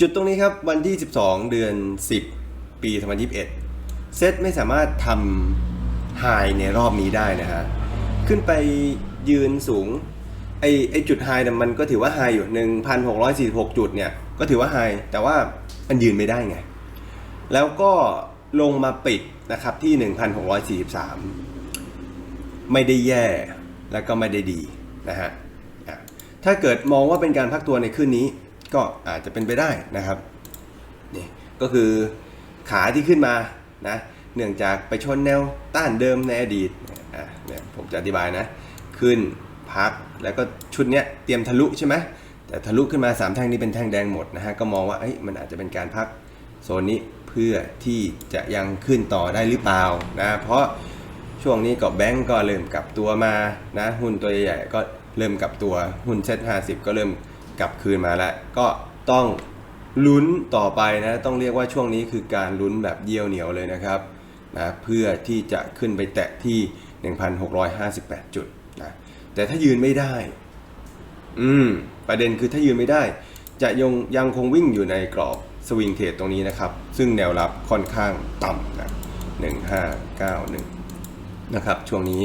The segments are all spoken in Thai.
จุดตรงนี้ครับวันที่ 12 เดือน 10 ปี 2021 เซตไม่สามารถทำไฮในรอบนี้ได้นะฮะ ขึ้นไปยืนสูง ไอไอจุดไฮเนี่ยมันก็ถือว่าไฮอยู่ 1,646 จุดเนี่ย ก็ถือว่าไฮแต่ว่ามันยืนไม่ได้ไง แล้วก็ลงมาปิดนะครับที่ 1,643 ไม่ได้แย่แล้วก็ไม่ได้ดีนะฮะอะถ้าเกิดมองว่าเป็นการพักตัวในคืนนี้ ก็อาจจะเป็นไปได้นะครับนี่ก็คือขาที่ขึ้นมานะเนื่องจากไปชนแนวต้านเดิมในอดีตอะเนี่ยผมจะอธิบายนะ ขึ้นพักแล้วก็ชุดเนี้ยเตรียมทะลุใช่ไหมแต่ทะลุขึ้นมา 3 แท่งนี้เป็นแท่งแดงหมดนะฮะก็มองว่าเอ้ยมันอาจจะเป็นการพักโซนนี้เพื่อที่จะยังขึ้นต่อได้หรือเปล่านะเพราะช่วงนี้ก็แบงก์ก็เริ่มกลับตัวมานะหุ้นตัวใหญ่ก็เริ่มกลับตัวหุ้นเซ็ต50ก็เริ่ม กลับคืนมาแล้ว ก็ต้องลุ้นต่อไปนะ ต้องเรียกว่าช่วงนี้คือการลุ้นแบบเยี่ยวเหนียวเลยนะครับนะเพื่อที่จะขึ้นไปแตะที่ 1,658 จุดนะแต่ถ้ายืนไม่ได้ อืม ประเด็นคือถ้ายืนไม่ได้ จะยังยังคงวิ่งอยู่ในกรอบสวิงเทรดตรงนี้นะครับ ซึ่งแนวรับค่อนข้างต่ำนะ 1591 นะครับ ช่วงนี้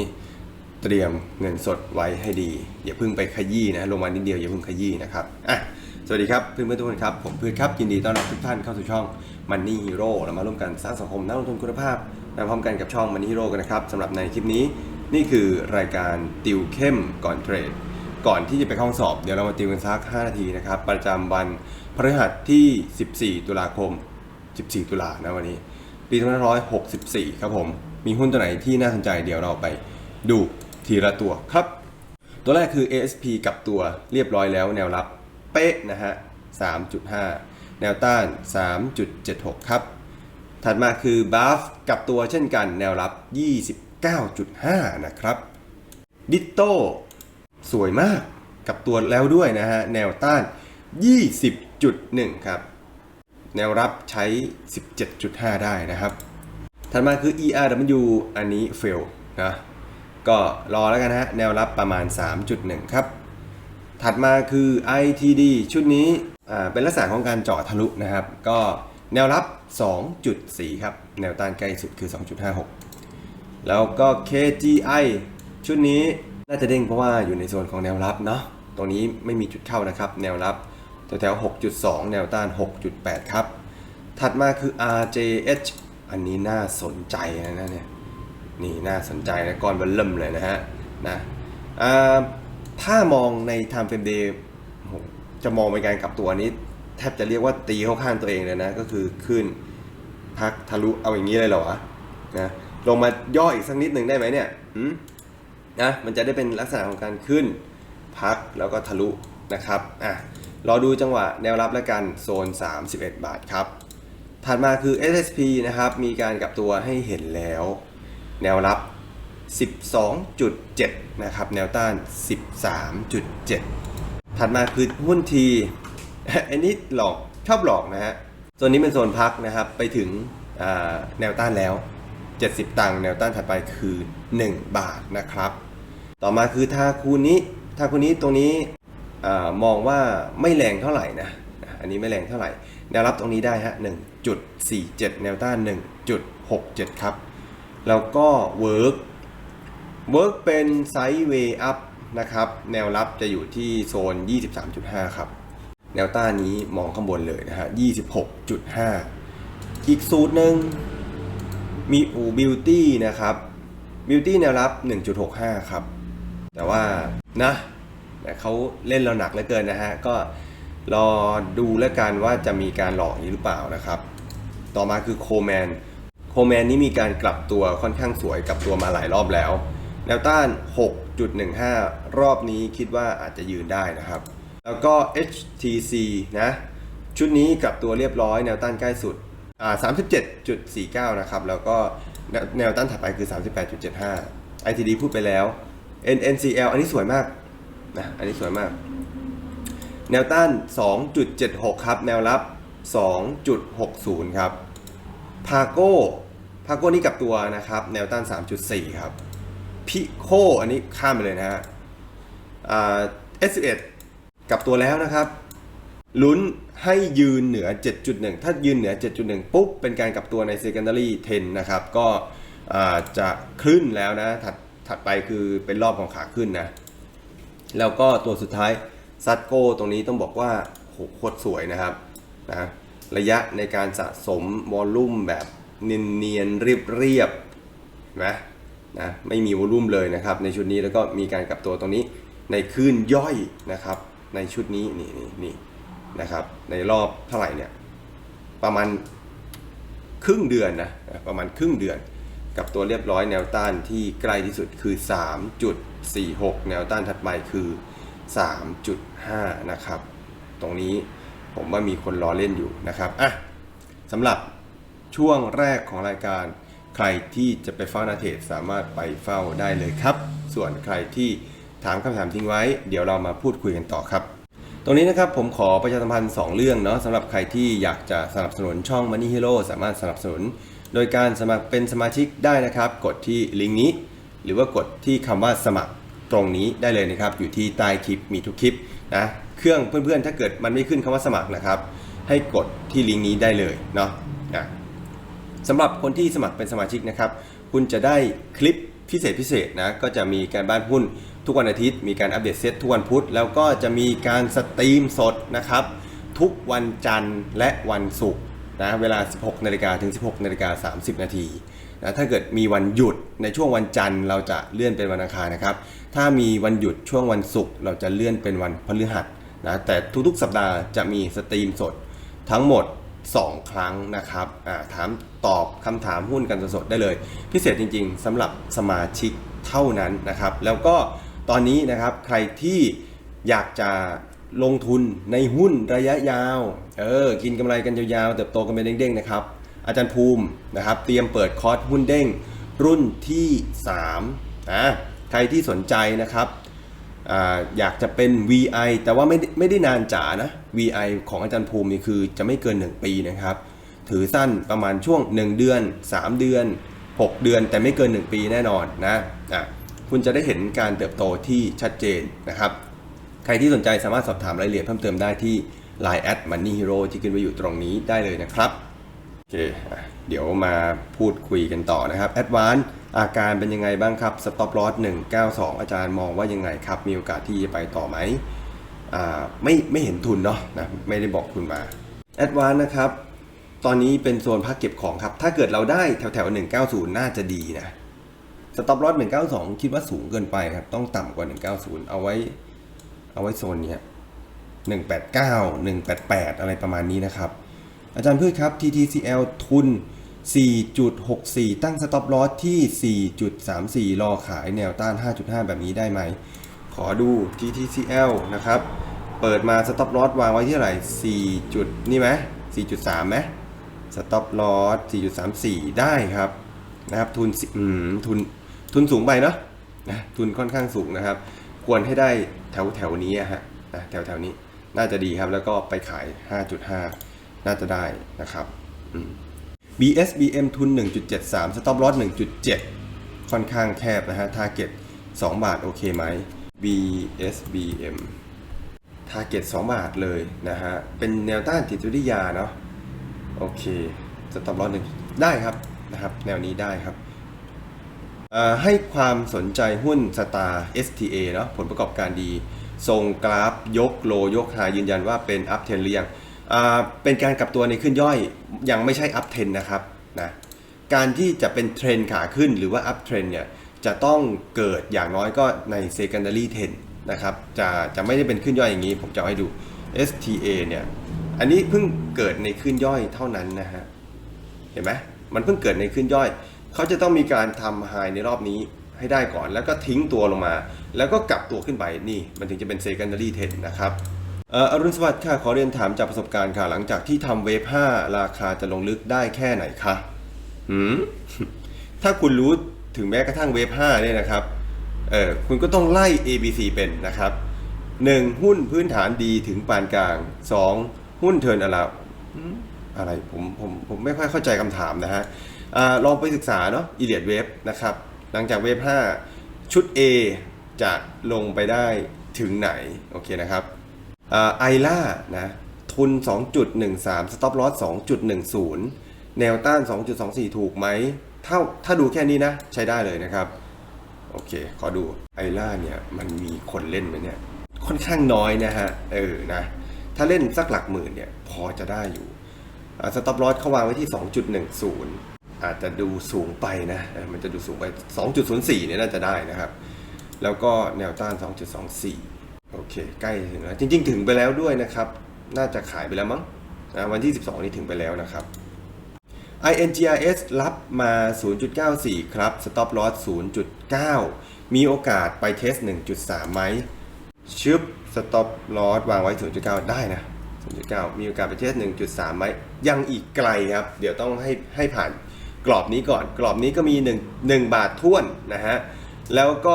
เตรียมเงินสดไว้ให้ดี อย่าเพิ่งไปขยี้นะลงมานิดเดียวอย่าเพิ่งขยี้นะครับอะสวัสดีครับเพื่อนๆทุกคนครับ ผมพืชครับยินดีต้อนรับทุกท่านเข้าสู่ช่อง Money Hero เรามาร่วมกันสร้างสังคมนักลงทุนคุณภาพไปพร้อมกันกับช่อง Money Hero กันนะครับสำหรับในคลิปนี้นี่คือรายการติวเข้มก่อนเทรด ก่อนที่จะไปเข้าห้องสอบเดี๋ยวเรามาติวกันสัก 5 นาทีนะครับ ประจำวันพฤหัสที่ 14 ตุลาคม 14 ตุลานะวันนี้ปี2564 ครับผม มีหุ้นตัวไหนที่น่าสนใจเดี๋ยวเราไปดู ทีละตัวครับ ตัวแรกคือ ASP กับตัวเรียบร้อยแล้วแนวรับเป๊ะนะฮะ 3.5 แนวต้าน 3.76 ครับ ถัดมาคือ BAF กับตัวเช่นกันแนวรับ 29.5 นะครับ ดิโต้สวยมากกับตัวแล้วด้วยนะฮะ แนวต้าน 20.1 ครับ แนวรับใช้ 17.5 ได้นะครับ ถัดมาคือ ERW อันนี้ fail นะ ก็รอแล้วกันนะฮะ แนวรับประมาณ 3.1 ครับ ถัดมาคือ ITD ชุดนี้เป็นลักษณะของการเจาะทะลุนะครับ ก็แนวรับ 2.4 ครับ แนวต้านใกล้สุดคือ 2.56 แล้วก็ KGI ชุดนี้น่าจะเด้งเพราะว่าอยู่ในโซนของแนวรับเนาะ ตรงนี้ไม่มีจุดเข้านะครับ แนวรับแถวๆ6.2 แนวต้าน 6.8 ครับ ถัดมาคือ RJH อันนี้น่าสนใจนะเนี่ย นี่น่าสนใจนะก้อนเบลเริ่มเลยนะฮะนะถ้ามองใน time frame day จะมองเป็นการกลับตัวนี้ แทบจะเรียกว่าตีเข้าข้างตัวเองเลยนะ ก็คือขึ้นพักทะลุเอาอย่างนี้เลยเหรอวะนะลงมาย่ออีกสักนิดหนึ่งได้ไหมเนี่ยหืมนะมันจะได้เป็นลักษณะของการขึ้น พักแล้วก็ทะลุนะครับอะรอดูจังหวะแนวรับและกันโซน 31 บาทครับ ถัดมาคือ SSP นะครับ มีการกลับตัวให้เห็นแล้ว แนวรับ 12.7 นะครับ แนวต้าน 13.7 ถัดมาคือหุ้นทีอันนี้หลอกชอบหลอกนะฮะโซนนี้เป็นโซนพักนะครับ ไปถึงแนวต้านแล้ว 70 ตังค์แนวต้านถัดไปคือ 1 บาทนะครับ ต่อมาคือทาคูนี้ทาคูนี้ตรงนี้มองว่าไม่แรงเท่าไหร่นะ อันนี้ไม่แรงเท่าไหร่ แนวรับตรงนี้ได้ฮะ1.47 แนวต้าน 1.67 ครับ แล้วก็เวิร์กเวิร์กเป็นไซด์เวย์อัพนะครับ แนวรับจะอยู่ที่โซน 23.5 ครับ แนวต้านนี้มองข้างบนเลยนะฮะ 26.5 อีกสูตรหนึ่งมีอูบิวตี้นะครับบิวตี้แนวรับ 1.65 ครับ แต่ว่านะเขาเล่นเราหนักเหลือเกินนะฮะ ก็รอดูแล้วกันว่าจะมีการหลอกนี้หรือเปล่านะครับ ต่อมาคือโคแมน โคแมนนี้มีการกลับตัวค่อนข้างสวยกลับตัวมาหลายรอบแล้ว แนวต้าน 6.15 รอบนี้คิดว่าอาจจะยืนได้นะครับ แล้วก็ HTC นะ ชุดนี้กลับตัวเรียบร้อย แนวต้านใกล้สุดอ่า37.49 นะครับ แล้วก็แนวแนวต้านถัดไปคือ 38.75 ITD พูดไปแล้ว NNCL อันนี้สวยมากนะอันนี้สวยมาก แนวต้าน 2.76 ครับ แนวรับ 2.60 ครับ พาโก้พาโก้นี่กลับตัวนะครับแนวต้าน 3.4 ครับพิโคอันนี้ข้ามไปเลยนะฮะเอ่า S11 กลับตัวแล้วนะครับลุ้นให้ยืนเหนือ 7.1 ถ้ายืนเหนือ 7.1 ปุ๊บ เป็นการกลับตัวใน secondary 10 นะครับ ก็จะขึ้นแล้วนะ ถัดถัดไปคือเป็นรอบของขาขึ้นนะ แล้วก็ตัวสุดท้ายซัตโก้ตรงนี้ต้องบอกว่าโหโคตรสวยนะครับนะ ระยะในการสะสมวอลลุ่มแบบเนียนๆเรียบๆเห็นไหมนะไม่มีวอลลุ่มเลยนะครับ ในชุดนี้แล้วก็มีการกลับตัวตรงนี้ในคลื่นย่อยนะครับ ในชุดนี้นี่นี่นี่นะครับ ในรอบเท่าไหร่เนี่ยประมาณครึ่งเดือนนะประมาณครึ่งเดือน กับตัวเรียบร้อยแนวต้านที่ใกล้ที่สุดคือ 3.46 แนวต้านถัดไปคือ 3.5 นะครับ ตรงนี้ ผมว่ามีคนรอเล่นอยู่นะครับอะสำหรับช่วงแรกของรายการ ใครที่จะไปเฝ้านาเทศสามารถไปเฝ้าได้เลยครับ ส่วนใครที่ถามคำถามทิ้งไว้ เดี๋ยวเรามาพูดคุยกันต่อครับ ตรงนี้นะครับผมขอประชาสัมพันธ์2เรื่องเนาะสำหรับใครที่อยากจะสนับสนุนช่อง Money Hero สามารถสนับสนุน โดยการสมัครเป็นสมาชิกได้นะครับ กดที่ลิงก์นี้ หรือว่ากดที่คำว่าสมัครตรงนี้ได้เลยนะครับ อยู่ที่ใต้คลิปมีทุกคลิปนะ เครื่องเพื่อนๆ ถ้าเกิดมันไม่ขึ้นคำว่าสมัครนะครับ ให้กดที่ลิงก์นี้ได้เลยเนาะอะสำหรับคนที่สมัครเป็นสมาชิกนะครับ คุณจะได้คลิปพิเศษพิเศษนะ ก็จะมีการบ้านหุ้นทุกวันอาทิตย์ มีการอัปเดตเซตทุกวันพุธ แล้วก็จะมีการสตรีมสดนะครับ ทุกวันจันทร์และวันศุกร์นะ เวลา 16นาฬิกาถึง 16นาฬิกา30 นาทีนะถ้าเกิดมีวันหยุดในช่วงวันจันทร์เราจะเลื่อนเป็นวันอังคารนะครับ ถ้ามีวันหยุดช่วงวันศุกร์เราจะเลื่อนเป็นวันพฤหัส นะแต่ทุกๆสัปดาห์จะมีสตรีมสดทั้งหมด 2 ครั้งนะครับถามตอบคำถามหุ้นกันสดๆได้เลย พิเศษจริงๆสำหรับสมาชิกเท่านั้นนะครับ แล้วก็ตอนนี้นะครับใครที่อยากจะลงทุนในหุ้นระยะยาวเออกินกำไรกันยาวๆเติบโตกันเป็นเด้งๆนะครับอาจารย์ภูมินะครับเตรียมเปิดคอร์สหุ้นเด้งรุ่นที่3นะใครที่สนใจนะครับ อยากจะเป็น VI แต่ว่าไม่ได้ไม่ได้นานจ๋านะ VI ของอาจารย์ภูมินี่คือจะไม่เกิน 1 ปีนะครับ ถือสั้นประมาณช่วง 1 เดือน 3 เดือน 6 เดือน แต่ไม่เกิน 1 ปีแน่นอนนะอะคุณจะได้เห็นการเติบโตที่ชัดเจนนะครับ ใครที่สนใจสามารถสอบถามรายละเอียดเพิ่มเติมได้ที่ Line at Money Hero ที่ขึ้นไว้อยู่ตรงนี้ได้เลยนะครับโอเคเดี๋ยวมาพูดคุยกันต่อนะครับแอาการเป็นยังไงบ้างครับสต็อปลอส192 อาจารย์มองว่ายังไงครับ มีโอกาสที่จะไปต่อไหมอ่าไม่ไม่เห็นทุนเนาะนะไม่ได้บอกทุนมาแอดวานนะครับ ตอนนี้เป็นโซนพักเก็บของครับ ถ้าเกิดเราได้แถวแถว190 น่าจะดีนะสต็อปลอส192 คิดว่าสูงเกินไปครับ ต้องต่ำกว่า 190 เอาไว้ เอาไว้โซนเนี้ย189 188 อะไรประมาณนี้นะครับ อาจารย์พืชครับ TTCL ทุน 4.64 ตั้งสต็อปลอสที่ 4.34 รอขายแนวต้าน 5.5 แบบนี้ได้ไหม ขอดู TTCL นะครับ เปิดมาสต็อปลอสวางไว้ที่เท่าไหร่4จุดนี่ไหม4.3ไหมสต็อปลอส4.34 ได้ครับนะครับ ทุนสิอืมทุนทุนสูงไปเนาะนะทุนค่อนข้างสูงนะครับ ควรให้ได้แถวแถวนี้ฮะนะแถวแถวนี้น่าจะดีครับแล้วก็ไปขาย 5.5 น่าจะได้นะครับ อืม BSBM ทุน 1.73 Stop Loss 1.7 ค่อนข้างแคบนะฮะ Target 2 บาทโอเคไหม BSBM Target 2 บาทเลยนะฮะ เป็นแนวต้านจิตวิทยาเนาะ โอเค Stop Loss 1 ได้ครับนะครับ แนวนี้ได้ครับ ให้ความสนใจหุ้นสตาร์ STA เนาะ ผลประกอบการดี ทรงกราฟยกโลยกหายืนยันว่าเป็น up trend หรือยัง เป็นการกลับตัวในขึ้นย่อยยังไม่ใช่ up trend นะครับนะการที่จะเป็นเทรนขาขึ้นหรือว่า up trend เนี่ยจะต้องเกิดอย่างน้อยก็ใน secondary trend นะครับจะจะไม่ได้เป็นขึ้นย่อยอย่างนี้ ผมจะให้ดู STA เนี่ยอันนี้เพิ่งเกิดในขึ้นย่อยเท่านั้นนะฮะเห็นไหมมันเพิ่งเกิดในขึ้นย่อย เขาจะต้องมีการทำไฮในรอบนี้ให้ได้ก่อน แล้วก็ทิ้งตัวลงมา แล้วก็กลับตัวขึ้นไปนี่ มันถึงจะเป็น secondary trend นะครับ อรุณสวัสดิ์ค่ะ ขอเรียนถามจากประสบการณ์ค่ะ หลังจากที่ทำเวฟ5ราคาจะลงลึกได้แค่ไหนคะหืมถ้าคุณรู้ถึงแม้กระทั่งเวฟ5เนี่ยนะครับเออคุณก็ต้องไล่ A B C เป็นนะครับ 1. หุ้นพื้นฐานดีถึงปานกลาง 2. หุ้นเทิร์นอลาอะไรผมผมผมไม่ค่อยเข้าใจคำถามนะฮะอลองไปศึกษาเนาะอีเลียดเวฟนะครับ หลังจากเวฟ5ชุด A จะลงไปได้ถึงไหน โอเคนะครับ ไอล่านะทุน 2.13 stop loss 2.10 แนวต้าน 2.24 ถูกไหมถ้าถ้าดูแค่นี้นะใช้ได้เลยนะครับ โอเค ขอดูไอล่าเนี่ยมันมีคนเล่นไหมเนี่ย ค่อนข้างน้อยนะฮะ เออนะ ถ้าเล่นสักหลักหมื่นเนี่ย พอจะได้อยู่สต็อปลอสเขาวางไว้ที่ 2.10 อาจจะดูสูงไปนะ มันจะดูสูงไป 2.04เนี่ยน่าจะได้นะครับ แล้วก็แนวต้าน 2.24 โอเค ใกล้ถึงแล้วจริง ๆ ถึงไปแล้วด้วยนะครับ น่าจะขายไปแล้วมั้งนะวันที่ 12 นี้ถึงไปแล้วนะครับ INGRS รับมา 0.94 ครับ Stop Loss 0.9 มีโอกาสไปเทส 1.3 ไหมชึบ Stop Loss วางไว้ 0.9 ได้นะ 0.9 มีโอกาสไปเทส 1.3 ไหม ยังอีกไกลครับ เดี๋ยวต้องให้ให้ผ่านกรอบนี้ก่อน กรอบนี้ก็มี 1 1 บาทท่วนนะฮะ แล้วก็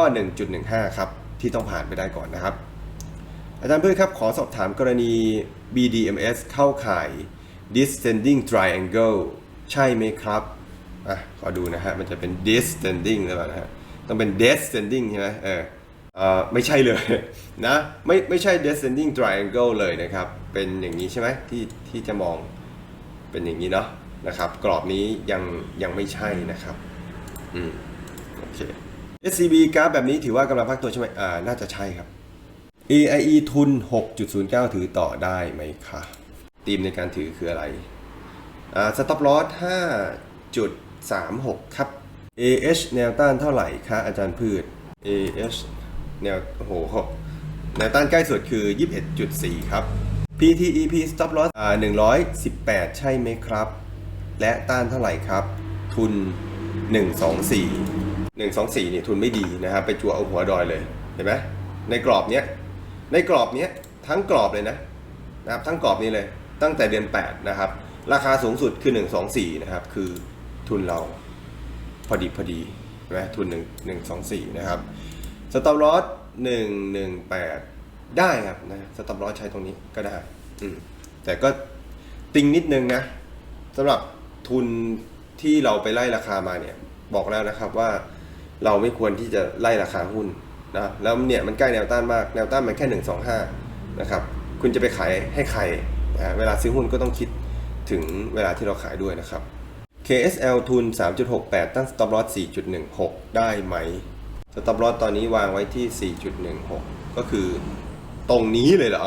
1.15 ครับ ที่ต้องผ่านไปได้ก่อนนะครับ อาจารย์เพื่อนครับ ขอสอบถามกรณี BDMs เข้าข่าย descending triangle ใช่ไหมครับ อะ ขอดูนะฮะ มันจะเป็น descending หรือเปล่านะฮะ ต้องเป็น descending ใช่ไหมเออเออไม่ใช่เลยนะ ไม่ ไม่ใช่ descending triangle เลยนะครับ เป็นอย่างนี้ใช่ไหมที่ ที่จะมอง เป็นอย่างนี้เนาะ นะครับ กรอบนี้ยัง ยังไม่ใช่นะครับ อืม โอเค SCB กราฟแบบนี้ถือว่ากำลังพักตัวใช่ไหมอ่า น่าจะใช่ครับ AIE ทุน 6.09 ถือต่อได้ไหมคะธีมในการถือคืออะไรอ่า stop loss 5.36 ครับ AH แนวต้านเท่าไหร่คะอาจารย์พืช AH แนวโหแนวต้านใกล้สุดคือ 21.4 ครับ PTEP stop loss อ่า118 ใช่ไหมครับ และต้านเท่าไหร่ครับ ทุน 124 124นี่ทุนไม่ดีนะครับ ไปจัวเอาหัวดอยเลย เห็นไหมในกรอบเนี้ย ในกรอบนี้ทั้งกรอบเลยนะนะครับทั้งกรอบนี้เลยตั้งแต่เดือน 8 นะครับ ราคาสูงสุดคือ 124 นะครับ คือทุนเราพอดีพอดีใช่ไหมทุน 1 124 นะครับสต็อปลอส118 ได้ครับนะสต็อปลอสใช้ตรงนี้ก็ได้อืมแต่ก็ติงนิดนึงนะสำหรับทุนที่เราไปไล่ราคามาเนี่ย บอกแล้วนะครับว่าเราไม่ควรที่จะไล่ราคาหุ้น นะแล้วเนี่ยมันใกล้แนวต้านมากแนวต้านมันแค่ 125นะครับคุณจะไปขายให้ใครนะเวลาซื้อหุ้นก็ต้องคิดถึงเวลาที่เราขายด้วยนะครับ KSL ทุน 3.68 ตั้ง stop loss 4.16 ได้ไหม stop loss ตอนนี้วางไว้ที่ 4.16 ก็คือตรงนี้เลยเหรอ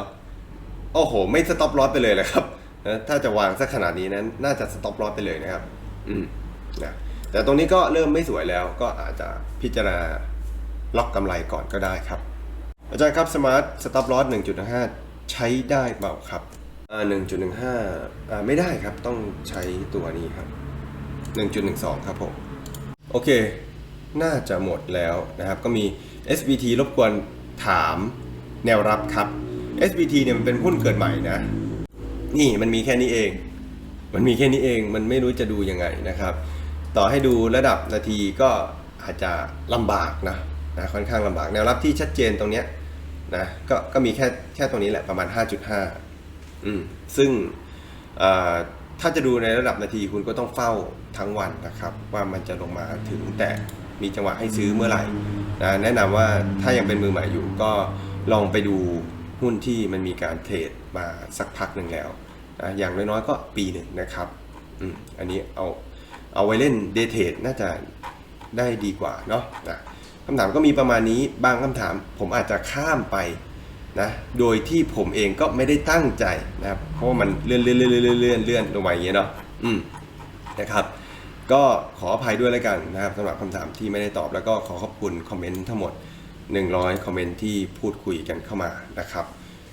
โอ้โห ไม่ stop loss ไปเลยเลยครับนะถ้าจะวางสักขนาดนี้นั้น น่าจะ stop loss ไปเลยนะครับ อืมนะแต่ตรงนี้ก็เริ่มไม่สวยแล้วก็อาจจะพิจารณา ล็อกกำไรก่อนก็ได้ครับ อาจารย์ครับ Smart Stop Loss 1.5 ใช้ได้เปล่าครับอ่า1.15อ่าไม่ได้ครับต้องใช้ตัวนี้ครับ 1.12 ครับผมโอเค น่าจะหมดแล้วนะครับ ก็มี SBT รบกวนถามแนวรับครับ SBT เนี่ยมันเป็นหุ้นเกิดใหม่นะ นี่มันมีแค่นี้เอง มันมีแค่นี้เอง มันไม่รู้จะดูยังไงนะครับ ต่อให้ดูระดับนาทีก็อาจจะลำบากนะ นะค่อนข้างลำบากแนวรับที่ชัดเจนตรงเนี้ยนะก็ก็มีแค่แค่ตรงนี้แหละประมาณ 5.5อืมซึ่งถ้าจะดูในระดับนาทีคุณก็ต้องเฝ้าทั้งวันนะครับ ว่ามันจะลงมาถึงแต่มีจังหวะให้ซื้อเมื่อไหร่นะแนะนำว่าถ้ายังเป็นมือใหม่อยู่ก็ลองไปดูหุ้นที่มันมีการเทรดมาสักพักหนึ่งแล้วนะอย่างน้อยๆก็ปีหนึ่งนะครับอันนี้เอาเอาไว้เล่นเดทเทรดน่าจะได้ดีกว่าเนาะนะ คำถามก็มีประมาณนี้บางคำถามผมอาจจะข้ามไปนะโดยที่ผมเองก็ไม่ได้ตั้งใจนะครับเพราะว่ามันเลื่อนเลื่อนเลื่อนเลื่อนเลื่อนเลื่อนลงมาอย่างเงี้ยเนาะอืมนะครับ ก็ขออภัยด้วยแล้วกันนะครับสำหรับคำถามที่ไม่ได้ตอบแล้วก็ขอขอบคุณคอมเมนต์ทั้งหมด 100 คอมเมนต์ที่พูดคุยกันเข้ามานะครับ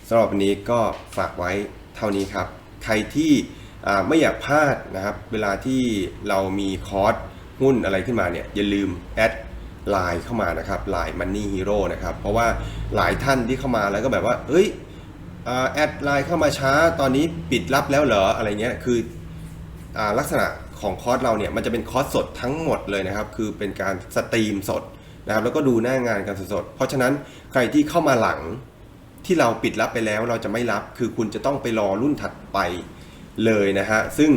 สำหรับวันนี้ก็ฝากไว้เท่านี้ครับ ใครที่ไม่อยากพลาดนะครับ เวลาที่เรามีคอร์สหุ้นอะไรขึ้นมาเนี่ยอย่าลืมแอด ไลน์เข้ามานะครับไลน์ Money Hero นะครับ เพราะว่าหลายท่านที่เข้ามาแล้วก็แบบว่า เอ้ยแอดไลน์เข้ามาช้าตอนนี้ปิดรับแล้วเหรออะไรเงี้ยคืออลักษณะของคอร์สเราเนี่ยมันจะเป็นคอร์สสดทั้งหมดเลยนะครับ คือเป็นการสตรีมสดนะครับแล้วก็ดูหน้างานกันสดๆเพราะฉะนั้นใครที่เข้ามาหลังที่เราปิดรับไปแล้วเราจะไม่รับคือคุณจะต้องไปรอรุ่นถัดไปเลยนะฮะซึ่ง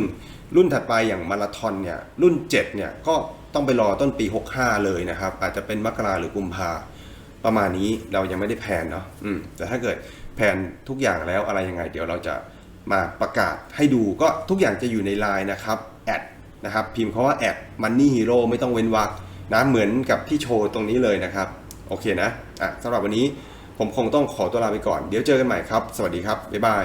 รุ่นถัดไปอย่างมาราธอนเนี่ยรุ่น 7 เนี่ยก็ ต้องไปรอต้นปี 65 เลยนะครับ อาจจะเป็นมกราหรือกุมภาประมาณนี้เรายังไม่ได้แผนเนาะอืมแต่ถ้าเกิดแผนทุกอย่างแล้วอะไรยังไง เดี๋ยวเราจะมาประกาศให้ดูก็ทุกอย่างจะอยู่ในไลน์นะครับแอดนะครับพิมพ์คาว่าแอด Money Hero ไม่ต้องเว้นวรรคนะเหมือนกับที่โชว์ตรงนี้เลยนะครับ โอเคนะอะสำหรับวันนี้ผมคงต้องขอตัวลาไปก่อน เดี๋ยวเจอกันใหม่ครับ สวัสดีครับ บ๊ายบาย